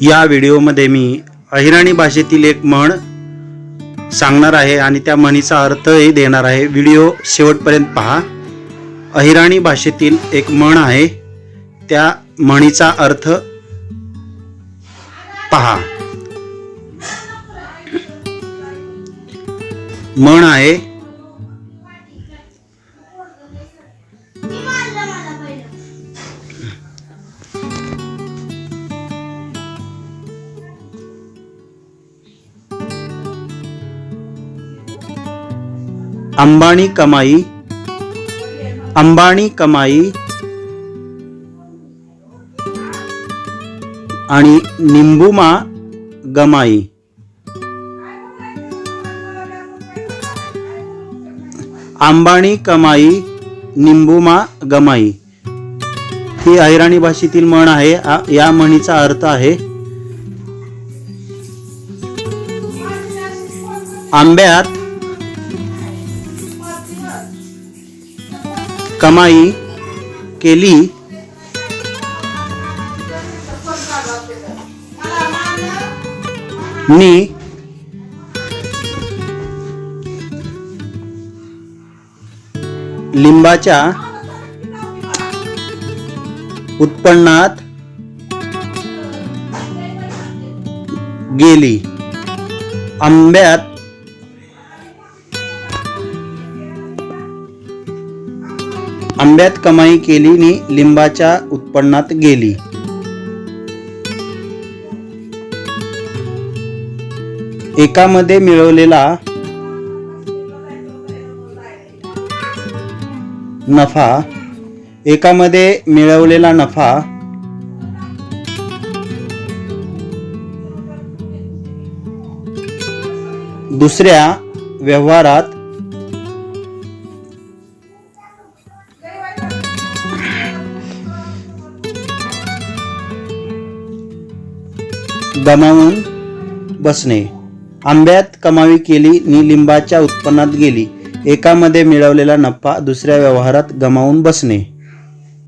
या व्हिडिओमध्ये मी अहिराणी भाषेतील एक म्हण सांगणार आहे आणि त्या म्हणीचा अर्थही देणार आहे. व्हिडिओ शेवटपर्यंत पहा. अहिराणी भाषेतील एक म्हण आहे. त्या म्हणीचा अर्थ पहा. म्हण आहे अंबाणी कमाई अंबाणी कमाई आणि निंबुमा गमाई. अंबाणी कमाई निंबुमा गमाई. ही अहिराणी भाषेतील म्हण आहे. या म्हणीचा अर्थ आहे आंब्यात कमाई केली. नी. लिंबाच्या उत्पन्नात गेली. आंब्यात आंब्यात कमाई केली नि लिंबाच्या उत्पन्नात गेली. एकामध्ये मिळवलेला नफा एकामध्ये मिळवलेला नफा दुसऱ्या व्यवहारात गमावून बसणे. आंब्यात कमावी केली नि लिंबाच्या उत्पन्नात गेली. एकामध्ये मिळवलेला नफा दुसऱ्या व्यवहारात गमावून बसणे.